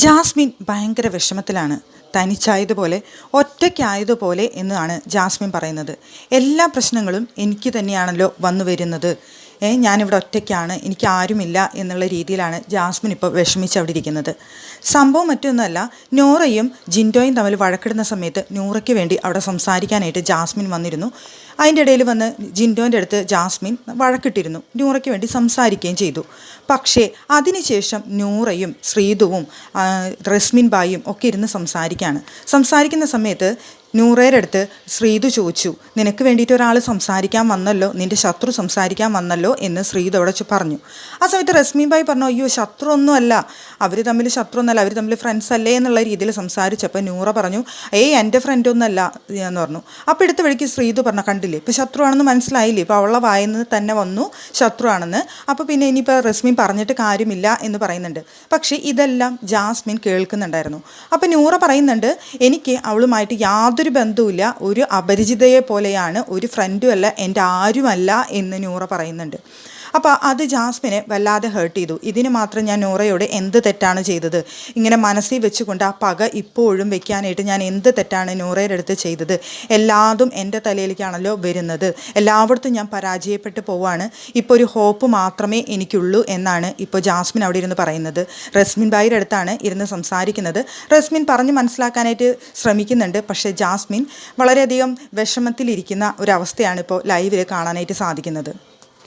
Jasmine ഭയങ്കര വിഷമത്തിലാണ്. തനിച്ചായതുപോലെ ഒറ്റയ്ക്കായതുപോലെ എന്നാണ് ജാസ്മിൻ പറയുന്നത്. എല്ലാ പ്രശ്നങ്ങളും എനിക്ക് തന്നെയാണല്ലോ വന്നു വരുന്നത്. ഏ ഞാനിവിടെ ഒറ്റയ്ക്കാണ് എനിക്ക് ആരുമില്ല എന്നുള്ള രീതിയിലാണ് ജാസ്മിൻ ഇപ്പോൾ വിഷമിച്ച് ഇരിക്കുന്നത് സംഭവം മറ്റൊന്നുമല്ല നൂറയും ജിൻഡോയും തമ്മിൽ വഴക്കിടുന്ന സമയത്ത് നൂറയ്ക്ക് വേണ്ടി അവിടെ സംസാരിക്കാനായിട്ട് ജാസ്മിൻ വന്നിരുന്നു. അതിന്റെ ഇടയിൽ വന്ന് ജിൻഡോന്റെ അടുത്ത് ജാസ്മിൻ വഴക്കിട്ടിരുന്നു. നൂറയ്ക്ക് വേണ്ടി സംസാരിക്കുകയും ചെയ്തു. പക്ഷേ അതിനുശേഷം നൂറയും ശ്രീതുവും റസ്മിൻ ബായും ഒക്കെ ഇരുന്ന് സംസാരിക്കുകയാണ്. സംസാരിക്കുന്ന സമയത്ത് നൂറയുടെ അടുത്ത് ശ്രീതു ചോദിച്ചു നിനക്ക് വേണ്ടിയിട്ട് ഒരാൾ സംസാരിക്കാൻ വന്നല്ലോ? നിന്റെ ശത്രു സംസാരിക്കാൻ വന്നല്ലോ? എന്ന് ശ്രീതു അവിടെ പറഞ്ഞു. ആ സമയത്ത് റസ്മിൻ ബായി പറഞ്ഞു അയ്യോ ശത്രു ഒന്നുമല്ല അവർ തമ്മിൽ ശത്രു ഒന്നല്ല അവർ തമ്മിൽ ഫ്രണ്ട്സ് അല്ലേ എന്നുള്ള രീതിയിൽ സംസാരിച്ചപ്പോൾ നൂറ പറഞ്ഞു ഏയ് എന്റെ ഫ്രണ്ട് ഒന്നല്ല എന്ന് പറഞ്ഞു. അപ്പോൾ എടുത്ത വഴിക്ക് ശ്രീതു പറഞ്ഞു കണ്ടില്ലേ? ഇപ്പോൾ ശത്രുവാണെന്ന് മനസ്സിലായില്ലേ? ഇപ്പോൾ അവളെ വായന്ന് തന്നെ വന്നു ശത്രുവാണെന്ന്. അപ്പോൾ പിന്നെ ഇനിയിപ്പോൾ റസ്മിൻ പറഞ്ഞിട്ട് കാര്യമില്ല എന്ന് പറയുന്നുണ്ട്. പക്ഷേ ഇതെല്ലാം ജാസ്മിൻ കേൾക്കുന്നുണ്ടായിരുന്നു. അപ്പോൾ നൂറ പറയുന്നുണ്ട് എനിക്ക് അവളുമായിട്ട് യാതൊരു ബന്ധവുമില്ല. ഒരു അപരിചിതയെ പോലെയാണ് ഒരു ഫ്രണ്ടുമല്ല എന്റെ ആരുമല്ല എന്ന് നൂറ പറയുന്നുണ്ട്. അപ്പോൾ അത് ജാസ്മിനെ വല്ലാതെ ഹേർട്ട് ചെയ്തു. ഇതിന് മാത്രം ഞാൻ നൂറയോട് എന്ത് തെറ്റാണ് ചെയ്തത്? ഇങ്ങനെ മനസ്സിൽ വെച്ചുകൊണ്ട് ആ പക ഇപ്പോഴും വെക്കാനായിട്ട് ഞാൻ എന്ത് തെറ്റാണ് നൂറയുടെ അടുത്ത് ചെയ്തത്? എല്ലാതും എന്റെ തലയിലേക്കാണല്ലോ വരുന്നത്. എല്ലായിടത്തും ഞാൻ പരാജയപ്പെട്ടു പോവാണ്. ഇപ്പോൾ ഒരു ഹോപ്പ് മാത്രമേ എനിക്കുള്ളൂ എന്നാണ് ഇപ്പോൾ ജാസ്മിൻ അവിടെ ഇരുന്ന് പറയുന്നത്. റസ്മിൻ ബായിയുടെ അടുത്താണ് ഇരുന്ന് സംസാരിക്കുന്നത്. റസ്മിൻ പറഞ്ഞ് മനസ്സിലാക്കാനായിട്ട് ശ്രമിക്കുന്നുണ്ട്. പക്ഷേ ജാസ്മിൻ വളരെയധികം വിഷമത്തിലിരിക്കുന്ന ഒരവസ്ഥയാണ് ഇപ്പോൾ ലൈവിൽ കാണാനായിട്ട് സാധിക്കുന്നത്.